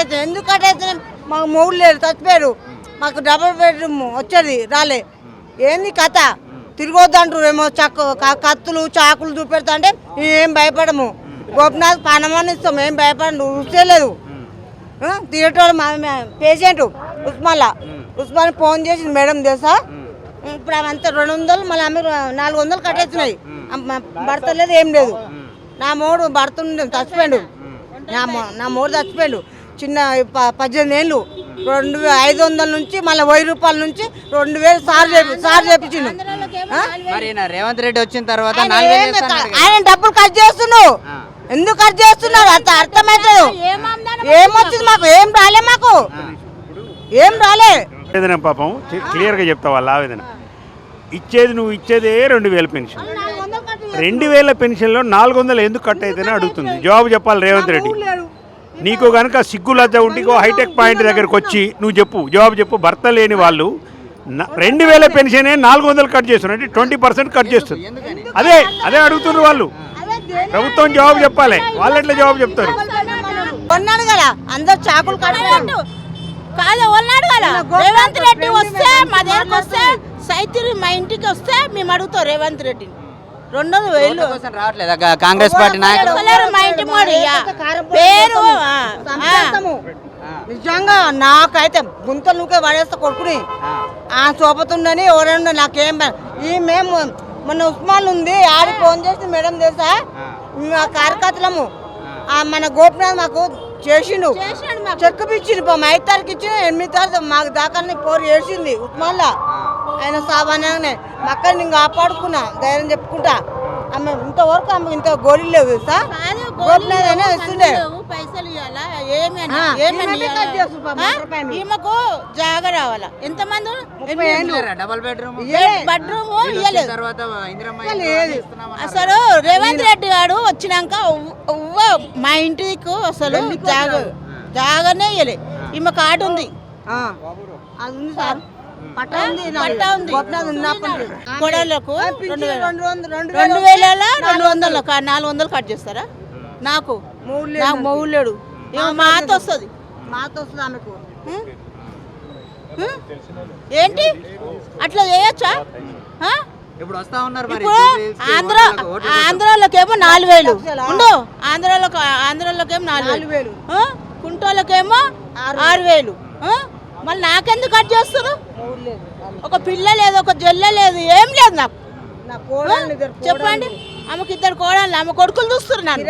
ఎందుకు కట్టేస్తున్నాం మాకు మూడు లేరు చచ్చిపోయారు. మాకు డబుల్ బెడ్రూమ్ వచ్చేది రాలే. ఏంది కథ? తిరగొద్దంటారు ఏమో చక్క కత్తులు చాకులు చూపెడతాంటే ఏం భయపడము. గోపినాథ్ పనమని ఇస్తాం ఏం భయపడము రుచే లేదు. మా పేషెంట్ ఉస్మాన్లా. ఉస్మాన్ ఫోన్ చేసింది మేడం తెలుసా? ఇప్పుడు అవంతా రెండు వందలు మళ్ళీ ఆమె నాలుగు వందలు కట్టేస్తున్నాయి. భర్త లేదు ఏం లేదు. నా మూడు భర్త ఉండే చచ్చిపోయాడు. నా మొ- నా మూడు చచ్చిపోయాడు. చిన్న ప- పద్దెనిమిది ఏళ్ళు. రెండు ఐదు వందల నుంచి మళ్ళీ వెయ్యి రూపాయల నుంచి రెండు వేలు సార్ చేపి సార్ చేపించిండు. రేవంత్ రెడ్డి వచ్చిన తర్వాత ఆయన డబ్బులు కట్ చేస్తున్నావు. ఎందుకు కట్ చేస్తున్నారు అంత అర్థమవుతుంది ఏమొచ్చింది మాకు? ఏం రాలే మాకు? ఏం రాలే? ఆవేదన పాపం. చి- క్లియర్గా చెప్తా వాళ్ళ ఆవేదన. ఇచ్చేది నువ్వు ఇచ్చేదే రెండు వేల పెన్షన్. రెండు వేల పెన్షన్లో నాలుగు వందలు ఎందుకు కట్ అయితేనే అడుగుతుంది. జవాబు చెప్పాలి రేవంత్ రెడ్డి. నీకు కనుక సిగ్గు లజ్జ ఉండి హైటెక్ పాయింట్ దగ్గరకు వచ్చి నువ్వు చెప్పు జవాబు చెప్పు భర్త లేని వాళ్ళు రెండు వేల పెన్షనే నాలుగు వందలు కట్ చేస్తున్నారు. అంటే ట్వంటీ పర్సెంట్ కట్ చేస్తుంది అదే అదే అడుగుతున్నారు వాళ్ళు. ప్రభుత్వం జవాబు చెప్పాలి. వాళ్ళు ఎట్లా జవాబు చెప్తారు? కొన్నాడు కదా అందరు చాకులు కట్టాడు కాదు ఉన్నాడు కదా. రేవంత్ రెడ్డి వస్తే మా దగ్గరకు వస్తే సైతిరి మా ఇంటికి వస్తే మేము అడుగుతాం రేవంత్ రెడ్డిని. రెండు వేలు. రావట్లేదా? కాంగ్రెస్ పార్టీ నాయకులు? మా ఇంటి మోడి పేరు చంపేస్తాము. నిజంగా నాకైతే గుంతలు నూకే పడేస్తా కొడుకుని. ఆ. సోపతుండని ఎవరైనా నాకేం. ఈ మేము మొన్న ఉస్మాన్ ఉంది ఆడి ఫోన్ చేసి మేడం తెలుసా? మేము ఆ కార్యకర్తలము. ఆ. మన గోపినాథ్ మాకు చేసిండు. చేసిండు మాకు. చెక్ ఇచ్చిండు పా ఐదు తారీఖు ఇచ్చిన ఎనిమిది తారీఖు మాకు దాకానే పోరు చేసింది ఉస్మాన్లా. ఆయన సామాన్యంగానే మా అక్కని నేను కాపాడుకున్నా ధైర్యం చెప్పుకుంటా. ఆమె ఇంతవరకు ఆమె ఇంత గోళీలు లేవు తెలుసా? గోపినాథ్ అయినా ఇస్తుండే పైసలు ఇవ్వాలా ఏమని. ఈమెకు జాగ రావాలా? Double bedroom. బెడ్రూమ్ ఇవ్వలేదు. అసలు రేవంత్ రెడ్డి గారు వచ్చినాక మా ఇంటికి అసలు జాగ జాగనే ఇయ్యలే. ఈమె కార్డు ఉంది. ఆ, అది ఉంది సార్. రెండు వేలు రెండు వందలు నాలుగు వందలు కట్ చేస్తారా? నాకు. నాకు మాత వస్తుంది మాతో వస్తుంది. ఆమెకు. ఏంటి? అట్లా చేయొచ్చా? ఇప్పుడు వస్తా ఉన్నారు మరి. ఆంధ్ర ఆంధ్రాలోకేమో నాలుగు వేలు? ఉండు. ఆంధ్రాలో ఆంధ్రాలోకేమో నాలుగు నాలుగు వేలు? కుంటోళ్ళకేమో ఆరు. వేలు? మళ్ళీ నాకెందుకు కట్ చేస్తారు? ఒక పిల్ల లేదు ఒక జొల్ల లేదు ఏం లేదు నాకు. నా ఆ? కోడలు ఇద్దరు చెప్పండి. ఆమెకి ఇద్దరు కోడళ్ళు ఆమె కొడుకులు చూస్తున్నారు